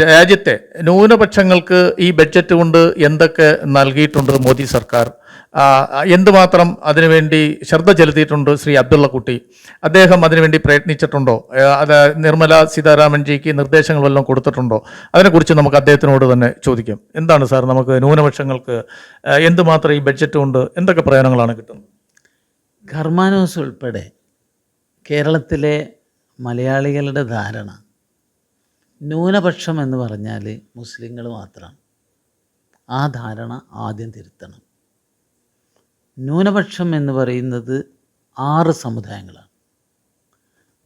രാജ്യത്തെ ന്യൂനപക്ഷങ്ങൾക്ക് ഈ ബഡ്ജറ്റ് കൊണ്ട് എന്തൊക്കെ നൽകിയിട്ടുണ്ട് മോദി സർക്കാർ? എന്തുമാത്രം അതിനുവേണ്ടി ശ്രദ്ധ ചെലുത്തിയിട്ടുണ്ട് ശ്രീ അബ്ദുള്ളക്കുട്ടി? അദ്ദേഹം അതിനുവേണ്ടി പ്രയത്നിച്ചിട്ടുണ്ടോ? അത് നിർമ്മല സീതാരാമൻജിക്ക് നിർദ്ദേശങ്ങൾ വല്ലതും കൊടുത്തിട്ടുണ്ടോ? അതിനെക്കുറിച്ച് നമുക്ക് അദ്ദേഹത്തിനോട് തന്നെ ചോദിക്കാം. എന്താണ് സാർ നമുക്ക് ന്യൂനപക്ഷങ്ങൾക്ക് എന്തുമാത്രം ഈ ബഡ്ജറ്റ് കൊണ്ട് എന്തൊക്കെ പ്രയോജനങ്ങളാണ് കിട്ടുന്നത്? ഖർമാനോസ് ഉൾപ്പെടെ കേരളത്തിലെ മലയാളികളുടെ ധാരണ ന്യൂനപക്ഷം എന്ന് പറഞ്ഞാൽ മുസ്ലിങ്ങൾ മാത്രമാണ് ആ ധാരണ ആദ്യം തിരുത്തണം. ന്യൂനപക്ഷം എന്ന് പറയുന്നത് ആറ് സമുദായങ്ങളാണ്.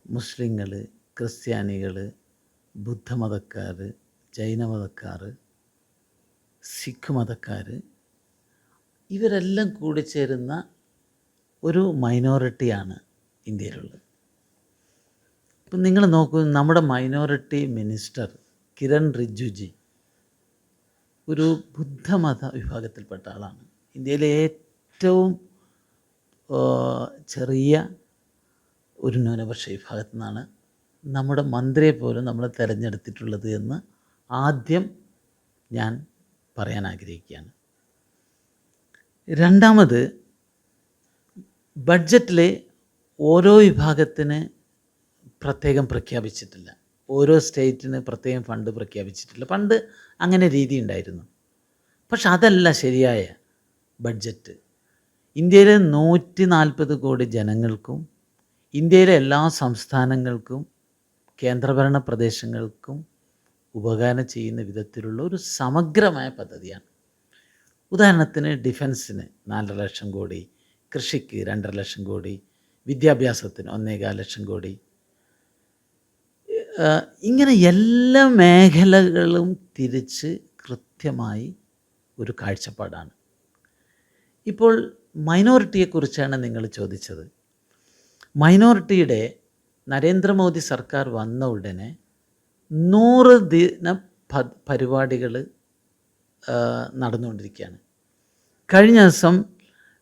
മുസ്ലിങ്ങൾ ക്രിസ്ത്യാനികൾ ബുദ്ധമതക്കാർ ജൈനമതക്കാർ സിഖ് മതക്കാർ ഇവരെല്ലാം കൂടി ചേരുന്ന ഒരു മൈനോറിറ്റിയാണ് ഇന്ത്യയിലുള്ളത്. ഇപ്പം നിങ്ങൾ നോക്കൂ നമ്മുടെ മൈനോറിറ്റി മിനിസ്റ്റർ കിരൺ റിജിജു ഒരു ബുദ്ധമത വിഭാഗത്തിൽപ്പെട്ട ആളാണ്. ഇന്ത്യയിലെ ഏറ്റവും ചെറിയ ഒരു ന്യൂനപക്ഷ വിഭാഗത്തു നിന്നാണ് നമ്മുടെ മന്ത്രിയെ പോലും നമ്മൾ തിരഞ്ഞെടുത്തിട്ടുള്ളത് എന്ന് ആദ്യം ഞാൻ പറയാൻ ആഗ്രഹിക്കുകയാണ്. രണ്ടാമത് ബഡ്ജറ്റിലെ ഓരോ വിഭാഗത്തിന് പ്രത്യേകം പ്രഖ്യാപിച്ചിട്ടില്ല. ഓരോ സ്റ്റേറ്റിന് പ്രത്യേകം ഫണ്ട് പ്രഖ്യാപിച്ചിട്ടില്ല. പണ്ട് അങ്ങനെ രീതി ഉണ്ടായിരുന്നു. പക്ഷെ അതല്ല ശരിയായ ബഡ്ജറ്റ്. ഇന്ത്യയിലെ നൂറ്റി നാൽപ്പത് കോടി ജനങ്ങൾക്കും ഇന്ത്യയിലെ എല്ലാ സംസ്ഥാനങ്ങൾക്കും കേന്ദ്രഭരണ പ്രദേശങ്ങൾക്കും ഉപകാരം ചെയ്യുന്ന വിധത്തിലുള്ള ഒരു സമഗ്രമായ പദ്ധതിയാണ്. ഉദാഹരണത്തിന് ഡിഫൻസിന് നാലര ലക്ഷം കോടി കൃഷിക്ക് രണ്ടര ലക്ഷം കോടി വിദ്യാഭ്യാസത്തിന് ഒന്നേകാൽ ലക്ഷം കോടി ഇങ്ങനെ എല്ലാ മേഖലകളും തിരിച്ച് കൃത്യമായി ഒരു കാഴ്ചപ്പാടാണ്. ഇപ്പോൾ മൈനോറിറ്റിയെക്കുറിച്ചാണ് നിങ്ങൾ ചോദിച്ചത്. മൈനോറിറ്റിയുടെ നരേന്ദ്രമോദി സർക്കാർ വന്ന ഉടനെ നൂറ് ദിന പരിപാടികൾ നടന്നുകൊണ്ടിരിക്കുകയാണ്. കഴിഞ്ഞ ദിവസം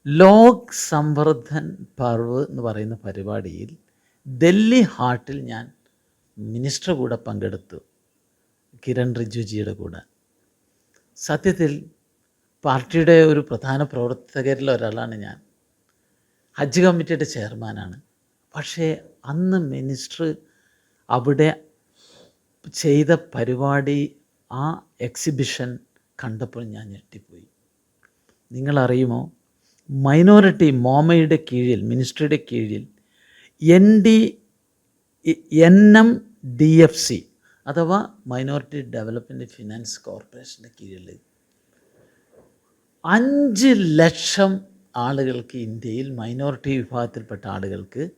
ലോക് സംവർദ്ധൻ പർവ് എന്ന് പറയുന്ന പരിപാടിയിൽ ഡൽഹി ഹാർട്ടിൽ ഞാൻ മിനിസ്റ്റർ കൂടെ പങ്കെടുത്തു. കിരൺ റിജിജുജിയുടെ കൂടെ. സത്യത്തിൽ പാർട്ടിയുടെ ഒരു പ്രധാന പ്രവർത്തകരിൽ ഒരാളാണ് ഞാൻ. ഹജ്ജ് കമ്മിറ്റിയുടെ ചെയർമാനാണ്. പക്ഷേ അന്ന് മിനിസ്റ്റർ അവിടെ ചെയ്ത പരിപാടി ആ എക്സിബിഷൻ കണ്ടപ്പോൾ ഞാൻ ഞെട്ടിപ്പോയി. നിങ്ങളറിയുമോ? മൈനോറിറ്റി മോമയുടെ കീഴിൽ മിനിസ്ട്രിയുടെ കീഴിൽ N D N M D F C അഥവാ മൈനോറിറ്റി ഡെവലപ്മെന്റ് ഫിനാൻസ് കോർപ്പറേഷന്റെ കീഴിൽ അഞ്ച് ലക്ഷം ആളുകൾക്ക് ഇന്ത്യയിൽ മൈനോറിറ്റി വിഭാഗത്തിൽപ്പെട്ട ആളുകൾക്ക്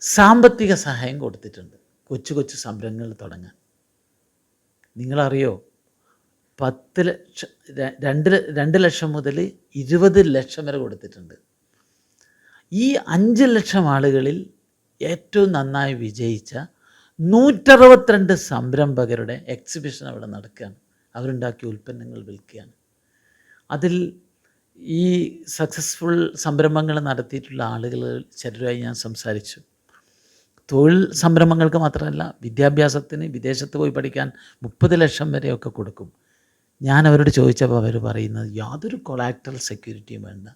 സാമ്പത്തിക സഹായം കൊടുത്തിട്ടുണ്ട്. കൊച്ചു കൊച്ചു സംരംഭങ്ങൾ തുടങ്ങാൻ. നിങ്ങളറിയോ? പത്ത് ലക്ഷം രണ്ട് രണ്ട് ലക്ഷം മുതൽ ഇരുപത് ലക്ഷം വരെ കൊടുത്തിട്ടുണ്ട്. ഈ അഞ്ച് ലക്ഷം ആളുകളിൽ ഏറ്റവും നന്നായി വിജയിച്ച നൂറ്ററുപത്തിരണ്ട് സംരംഭകരുടെ എക്സിബിഷൻ അവിടെ നടക്കുകയാണ്. അവരുണ്ടാക്കിയ ഉൽപ്പന്നങ്ങൾ വിൽക്കുകയാണ്. അതിൽ ഈ സക്സസ്ഫുൾ സംരംഭങ്ങൾ നടത്തിയിട്ടുള്ള ആളുകൾ ചിലരുമായി ഞാൻ സംസാരിച്ചു. തൊഴിൽ സംരംഭങ്ങൾക്ക് മാത്രമല്ല വിദ്യാഭ്യാസത്തിന് വിദേശത്ത് പോയി പഠിക്കാൻ മുപ്പത് ലക്ഷം വരെയൊക്കെ കൊടുക്കും. ഞാൻ അവരോട് ചോദിച്ചപ്പോൾ അവർ പറയുന്നത് യാതൊരു കൊളാക്ടറൽ സെക്യൂരിറ്റിയും വേണ്ട.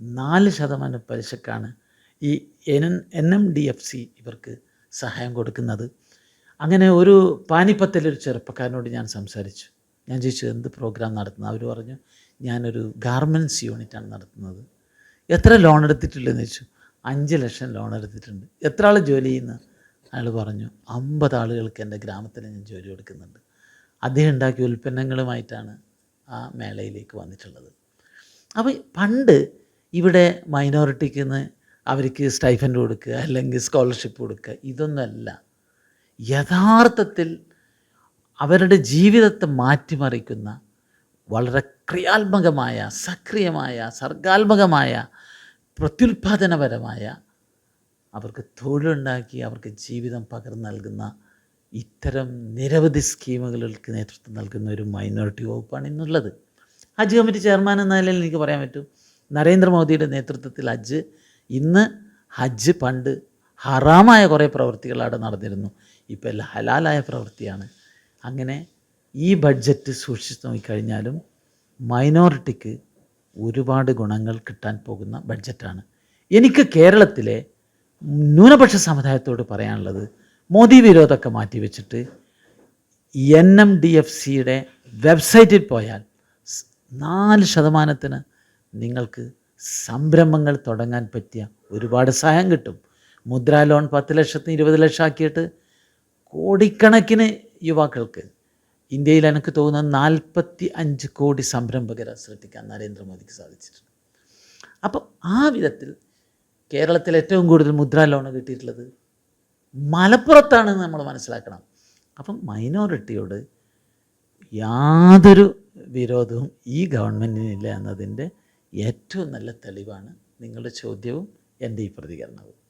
നാല് ശതമാനം പലിശക്കാണ് ഈ N N M D F C ഇവർക്ക് സഹായം കൊടുക്കുന്നത്. അങ്ങനെ ഒരു പാനിപ്പത്തിലൊരു ചെറുപ്പക്കാരനോട് ഞാൻ സംസാരിച്ചു. ഞാൻ ചോദിച്ചു എന്ത് പ്രോഗ്രാം നടത്തുന്നത് അവർ പറഞ്ഞു ഞാനൊരു ഗാർമെന്റ്സ് യൂണിറ്റാണ് നടത്തുന്നത്. എത്ര ലോൺ എടുത്തിട്ടുള്ളതെന്ന് ചോദിച്ചു. അഞ്ച് ലക്ഷം ലോൺ എടുത്തിട്ടുണ്ട്. എത്ര ആൾ ജോലി ചെയ്യുന്നു? അയാൾ പറഞ്ഞു അമ്പത് ആളുകൾക്ക് എന്റെ ഗ്രാമത്തിൽ ഞാൻ ജോലി കൊടുക്കുന്നുണ്ട്. അദ്ദേഹം ഉണ്ടാക്കിയ ഉൽപ്പന്നങ്ങളുമായിട്ടാണ് ആ മേളയിലേക്ക് വന്നിട്ടുള്ളത്. അപ്പോൾ പണ്ട് ഇവിടെ മൈനോറിറ്റിക്ക് നിന്ന് അവർക്ക് സ്റ്റൈഫൻഡ് കൊടുക്കുക അല്ലെങ്കിൽ സ്കോളർഷിപ്പ് കൊടുക്കുക. ഇതൊന്നല്ല. യഥാർത്ഥത്തിൽ അവരുടെ ജീവിതത്തെ മാറ്റിമറിക്കുന്ന വളരെ ക്രിയാത്മകമായ സക്രിയമായ സർഗാത്മകമായ പ്രത്യുൽപാദനപരമായ അവർക്ക് തൊഴിലുണ്ടാക്കി അവർക്ക് ജീവിതം പകർന്നു നൽകുന്ന ഇത്തരം നിരവധി സ്കീമുകൾക്ക് നേതൃത്വം നൽകുന്ന ഒരു മൈനോറിറ്റി വകുപ്പാണ് ഇന്നുള്ളത്. ഹജ്ജ് കമ്മിറ്റി ചെയർമാൻ എന്ന നിലയിൽ എനിക്ക് പറയാൻ പറ്റും. നരേന്ദ്രമോദിയുടെ നേതൃത്വത്തിൽ ഹജ്ജ് ഇന്ന് ഹജ്ജ് പണ്ട് ഹറാമായ കുറേ പ്രവൃത്തികൾ അവിടെ നടന്നിരുന്നു. ഇപ്പോൾ എല്ലാം ഹലാലായ പ്രവൃത്തിയാണ്. അങ്ങനെ ഈ ബഡ്ജറ്റ് സൂക്ഷിച്ച് നോക്കിക്കഴിഞ്ഞാലും മൈനോറിറ്റിക്ക് ഒരുപാട് ഗുണങ്ങൾ കിട്ടാൻ പോകുന്ന ബഡ്ജറ്റാണ്. എനിക്ക് കേരളത്തിലെ ന്യൂനപക്ഷ സമുദായത്തോട് പറയാനുള്ളത് മോദി വിരോധമൊക്കെ മാറ്റിവെച്ചിട്ട് എൻ എം ഡി എഫ് സിയുടെ വെബ്സൈറ്റിൽ പോയാൽ നാല് ശതമാനത്തിന് നിങ്ങൾക്ക് സംരംഭങ്ങൾ തുടങ്ങാൻ പറ്റിയ ഒരുപാട് സഹായം കിട്ടും. മുദ്രാ ലോൺ പത്ത് ലക്ഷത്തിന് ഇരുപത് ലക്ഷം ആക്കിയിട്ട് കോടിക്കണക്കിന് യുവാക്കൾക്ക് ഇന്ത്യയിൽ എനിക്ക് തോന്നുന്ന നാൽപ്പത്തി അഞ്ച് കോടി സംരംഭകരെ സൃഷ്ടിക്കാൻ നരേന്ദ്രമോദിക്ക് സാധിച്ചിട്ടുണ്ട്. അപ്പോൾ ആ വിധത്തിൽ കേരളത്തിൽ ഏറ്റവും കൂടുതൽ മുദ്രാ ലോൺ കിട്ടിയിട്ടുള്ളത് മലപ്പുറത്താണെന്ന് നമ്മൾ മനസ്സിലാക്കണം. അപ്പം മൈനോറിറ്റിയോട് യാതൊരു വിരോധവും ഈ ഗവൺമെന്റിനില്ല എന്നതിന്റെ ഏറ്റവും നല്ല തെളിവാണ് നിങ്ങളുടെ ചോദ്യവും എന്റെ ഈ പ്രതികരണവും.